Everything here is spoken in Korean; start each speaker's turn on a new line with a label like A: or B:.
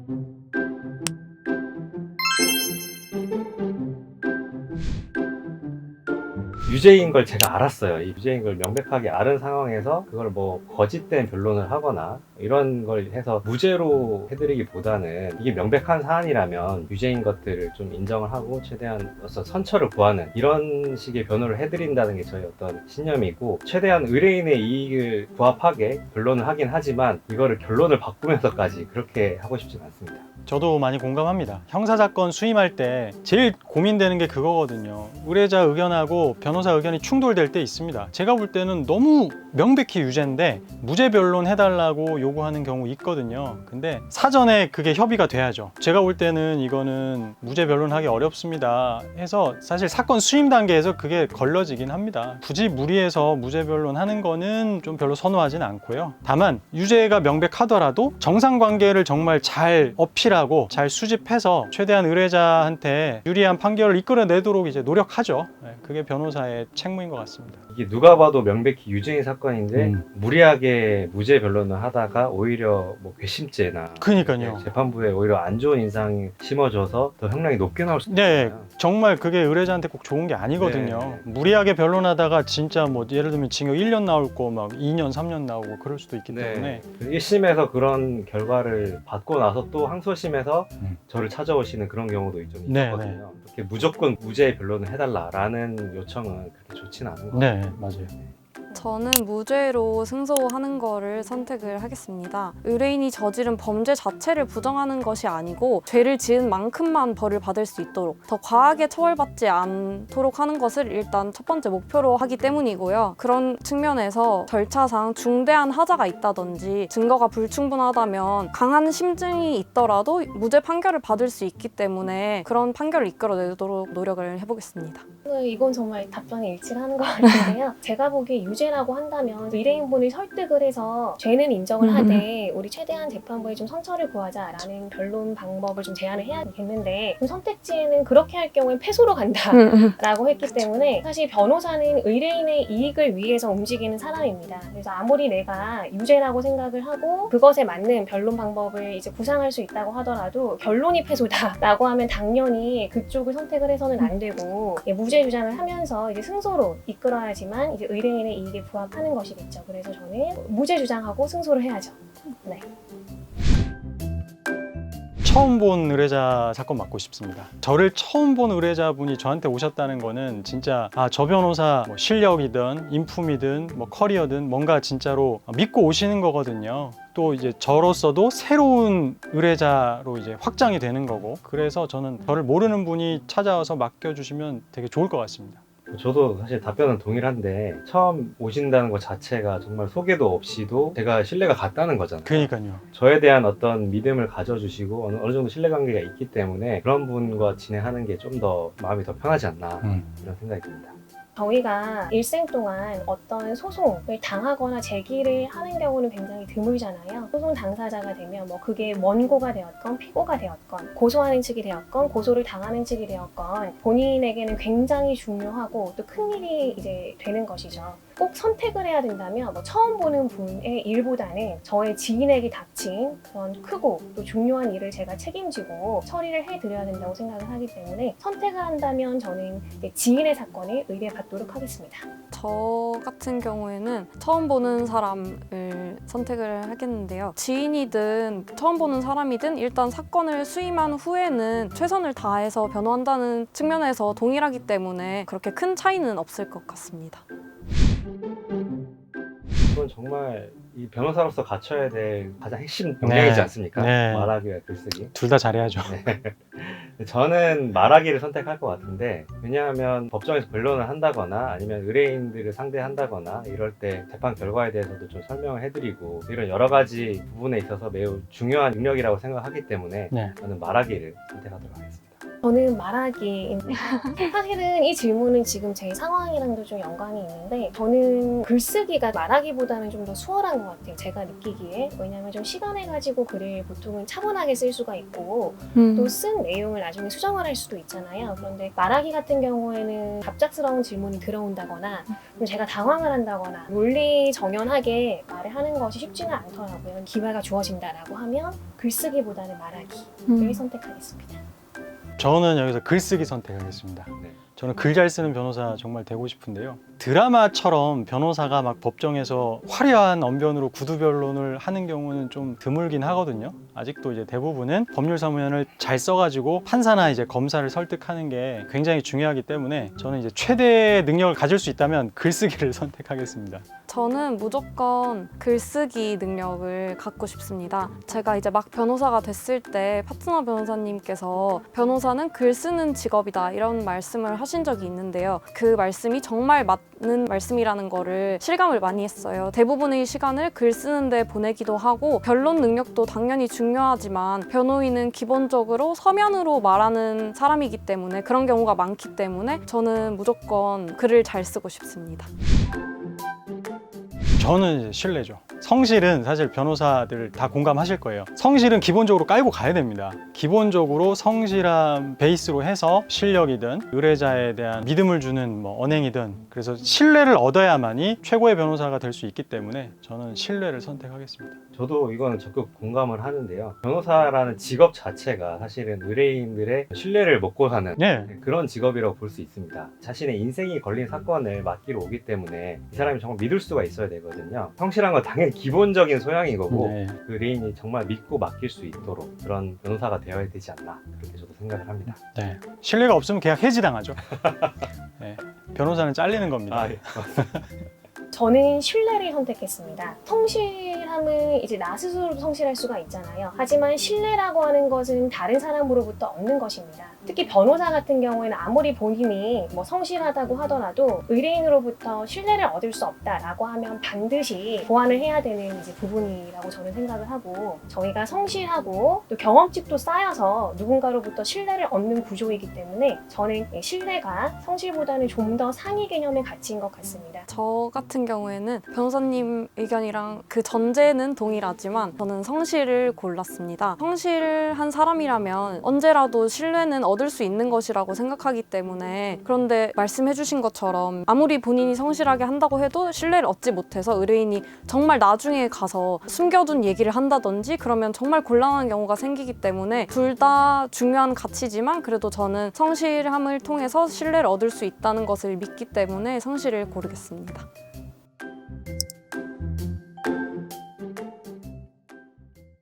A: you 유죄인 걸 제가 알았어요. 이 유죄인 걸 명백하게 아는 상황에서 그걸 뭐 거짓된 변론을 하거나 이런 걸 해서 무죄로 해드리기보다는 이게 명백한 사안이라면 유죄인 것들을 좀 인정을 하고 최대한 어떤 선처를 구하는 이런 식의 변호를 해드린다는 게 저희 어떤 신념이고 최대한 의뢰인의 이익을 부합하게 변론을 하긴 하지만 이거를 결론을 바꾸면서까지 그렇게 하고 싶진 않습니다.
B: 저도 많이 공감합니다. 형사사건 수임할 때 제일 고민되는 게 그거거든요. 의뢰자 의견하고 변호사 의견이 충돌될 때 있습니다. 제가 볼 때는 너무 명백히 유죄인데 무죄 변론 해달라고 요구하는 경우 있거든요. 근데 사전에 그게 협의가 돼야죠. 제가 볼 때는 이거는 무죄 변론하기 어렵습니다. 해서 사실 사건 수임 단계에서 그게 걸러지긴 합니다. 굳이 무리해서 무죄 변론하는 거는 좀 별로 선호하진 않고요. 다만 유죄가 명백하더라도 정상 관계를 정말 잘 어필하고 잘 수집해서 최대한 의뢰자한테 유리한 판결을 이끌어내도록 이제 노력하죠. 네, 그게 변호사의 책무인 것 같습니다.
A: 이게 누가 봐도 명백히 유죄인 사건 인데
B: 음.
A: 무리하게 무죄 변론을 하다가 오히려 뭐 괘씸죄나
B: 그러니까요.
A: 네, 재판부에 오히려 안 좋은 인상이 심어져서 더 형량이 높게 나올 수도
B: 네,
A: 있잖아요.
B: 정말 그게 의뢰자한테 꼭 좋은 게 아니거든요.
A: 네.
B: 무리하게 변론하다가 진짜 뭐 예를 들면 징역 1년 나올 거 막 2년, 3년 나오고 그럴 수도 있기 때문에
A: 1심에서 그런 결과를 받고 나서 또 항소심에서
B: 음.
A: 저를 찾아오시는 그런 경우도 좀
B: 네,
A: 있었거든요. 그렇게 무조건 무죄 변론을 해달라라는 요청은 그렇게 좋지는 않은 것
B: 네,
A: 같아요.
B: 맞아요.
C: 저는 무죄로 승소하는 거를 선택을 하겠습니다. 의뢰인이 저지른 범죄 자체를 부정하는 것이 아니고 죄를 지은 만큼만 벌을 받을 수 있도록 더 과하게 처벌받지 않도록 하는 것을 일단 첫 번째 목표로 하기 때문이고요. 그런 측면에서 절차상 중대한 하자가 있다든지 증거가 불충분하다면 강한 심증이 있더라도 무죄 판결을 받을 수 있기 때문에 그런 판결을 이끌어내도록 노력을 해보겠습니다.
D: 네, 이건 정말 답변이 일치하는 것 같은데요. 제가 보기에 유죄 라고 한다면 의뢰인분을 설득을 해서 죄는 인정을
C: 음.
D: 하되 우리 최대한 재판부에 좀 선처를 구하자라는 변론 방법을 좀 제안을 해야겠는데 좀 선택지에는 그렇게 할 경우엔 패소로 간다라고 했기 때문에 사실 변호사는 의뢰인의 이익을 위해서 움직이는 사람입니다. 그래서 아무리 내가 유죄라고 생각을 하고 그것에 맞는 변론 방법을 이제 구상할 수 있다고 하더라도 결론이 패소다라고 하면 당연히 그쪽을 선택을 해서는 안 되고 예, 무죄 주장을 하면서 이제 승소로 이끌어야지만 이제 의뢰인의 이익 에 부합하는 것이겠죠. 그래서 저는 무죄 주장하고 승소를 해야죠. 네.
B: 처음 본 의뢰자 사건 맡고 싶습니다. 저를 처음 본 의뢰자분이 저한테 오셨다는 거는 진짜 아, 저 변호사 뭐 실력이든 인품이든 뭐 커리어든 뭔가 진짜로 믿고 오시는 거거든요. 또 이제 저로서도 새로운 의뢰자로 이제 확장이 되는 거고 그래서 저는 저를 모르는 분이 찾아와서 맡겨주시면 되게 좋을 것 같습니다.
A: 저도 사실 답변은 동일한데 처음 오신다는 것 자체가 정말 소개도 없이도 제가 신뢰가 갔다는 거잖아요.
B: 그러니까요.
A: 저에 대한 어떤 믿음을 가져주시고 어느, 어느 정도 신뢰관계가 있기 때문에 그런 분과 진행하는 게 좀 더 마음이 더 편하지 않나
B: 음.
A: 이런 생각이 듭니다.
D: 저희가 일생 동안 어떤 소송을 당하거나 제기를 하는 경우는 굉장히 드물잖아요. 소송 당사자가 되면 뭐 그게 원고가 되었건 피고가 되었건 고소하는 측이 되었건 고소를 당하는 측이 되었건 본인에게는 굉장히 중요하고 또 큰 일이 이제 되는 것이죠. 꼭 선택을 해야 된다면 뭐 처음 보는 분의 일보다는 저의 지인에게 닥친 그런 크고 또 중요한 일을 제가 책임지고 처리를 해드려야 된다고 생각을 하기 때문에 선택을 한다면 저는 지인의 사건을 의뢰받 도록 하겠습니다.
C: 저 같은 경우에는 처음 보는 사람을 선택을 하겠는데요. 지인이든 처음 보는 사람이든 일단 사건을 수임한 후에는 최선을 다해서 변호한다는 측면에서 동일하기 때문에 그렇게 큰 차이는 없을 것 같습니다.
A: 이건 정말 이 변호사로서 갖춰야 될 가장 핵심 역량이지
B: 네.
A: 않습니까?
B: 네.
A: 말하기와 글쓰기.
B: 둘 다 잘해야죠.
A: 저는 말하기를 선택할 것 같은데 왜냐하면 법정에서 변론을 한다거나 아니면 의뢰인들을 상대한다거나 이럴 때 재판 결과에 대해서도 좀 설명을 해드리고 이런 여러 가지 부분에 있어서 매우 중요한 능력이라고 생각하기 때문에
B: 네.
A: 저는 말하기를 선택하도록 하겠습니다.
D: 저는 말하기인데 사실은 이 질문은 지금 제 상황이랑도 좀 연관이 있는데 저는 글쓰기가 말하기보다는 좀 더 수월한 것 같아요. 제가 느끼기에 왜냐하면 좀 시간을 가지고 글을 보통은 차분하게 쓸 수가 있고
C: 음.
D: 또쓴 내용을 나중에 수정을 할 수도 있잖아요. 그런데 말하기 같은 경우에는 갑작스러운 질문이 들어온다거나 좀 제가 당황을 한다거나 논리 정연하게 말을 하는 것이 쉽지는 않더라고요. 기회가 주어진다라고 하면 글쓰기보다는 말하기를
C: 음.
D: 선택하겠습니다.
B: 저는 여기서 글쓰기 선택하겠습니다.
A: 네.
B: 저는 글 잘 쓰는 변호사 정말 되고 싶은데요. 드라마처럼 변호사가 막 법정에서 화려한 언변으로 구두 변론을 하는 경우는 좀 드물긴 하거든요. 아직도 이제 대부분은 법률 사무연을 잘 써가지고 판사나 이제 검사를 설득하는 게 굉장히 중요하기 때문에 저는 이제 최대의 능력을 가질 수 있다면 글쓰기를 선택하겠습니다.
C: 저는 무조건 글쓰기 능력을 갖고 싶습니다. 제가 이제 막 변호사가 됐을 때 파트너 변호사님께서 변호사는 글 쓰는 직업이다 이런 말씀을 하신 적이 있는데요. 그 말씀이 정말 맞는 말씀이라는 거를 실감을 많이 했어요. 대부분의 시간을 글 쓰는데 보내기도 하고 변론 능력도 당연히 중요하지만 변호인은 기본적으로 서면으로 말하는 사람이기 때문에 그런 경우가 많기 때문에 저는 무조건 글을 잘 쓰고 싶습니다.
B: 저는 신뢰죠. 성실은 사실 변호사들 다 공감하실 거예요. 성실은 기본적으로 깔고 가야 됩니다. 기본적으로 성실한 베이스로 해서 실력이든 의뢰자에 대한 믿음을 주는 뭐 언행이든 그래서 신뢰를 얻어야만이 최고의 변호사가 될 수 있기 때문에 저는 신뢰를 선택하겠습니다.
A: 저도 이거는 적극 공감을 하는데요. 변호사라는 직업 자체가 사실은 의뢰인들의 신뢰를 먹고 사는
B: 예.
A: 그런 직업이라고 볼 수 있습니다. 자신의 인생이 걸린 사건을 맡기러 오기 때문에 이 사람이 정말 믿을 수가 있어야 되거든요. 성실한 건 당연히 기본적인 소양인 거고
B: 네.
A: 그 의뢰인이 정말 믿고 맡길 수 있도록 그런 변호사가 되어야 되지 않나 그렇게 저도 생각을 합니다.
B: 네. 신뢰가 없으면 계약 해지당하죠. 네. 변호사는 잘리는 겁니다.
A: 아, 예.
D: 저는 신뢰를 선택했습니다. 성실함은 이제 나 스스로도 성실할 수가 있잖아요. 하지만 신뢰라고 하는 것은 다른 사람으로부터 얻는 것입니다. 특히 변호사 같은 경우에는 아무리 본인이 뭐 성실하다고 하더라도 의뢰인으로부터 신뢰를 얻을 수 없다라고 하면 반드시 보완을 해야 되는 이제 부분이라고 저는 생각을 하고 저희가 성실하고 또 경험칙도 쌓여서 누군가로부터 신뢰를 얻는 구조이기 때문에 저는 이 신뢰가 성실보다는 좀 더 상위 개념의 가치인 것 같습니다.
C: 저 경우에는 변호사님 의견이랑 그 전제는 동일하지만 저는 성실을 골랐습니다. 성실한 사람이라면 언제라도 신뢰는 얻을 수 있는 것이라고 생각하기 때문에 그런데 말씀해주신 것처럼 아무리 본인이 성실하게 한다고 해도 신뢰를 얻지 못해서 의뢰인이 정말 나중에 가서 숨겨둔 얘기를 한다든지 그러면 정말 곤란한 경우가 생기기 때문에 둘 다 중요한 가치지만 그래도 저는 성실함을 통해서 신뢰를 얻을 수 있다는 것을 믿기 때문에 성실을 고르겠습니다.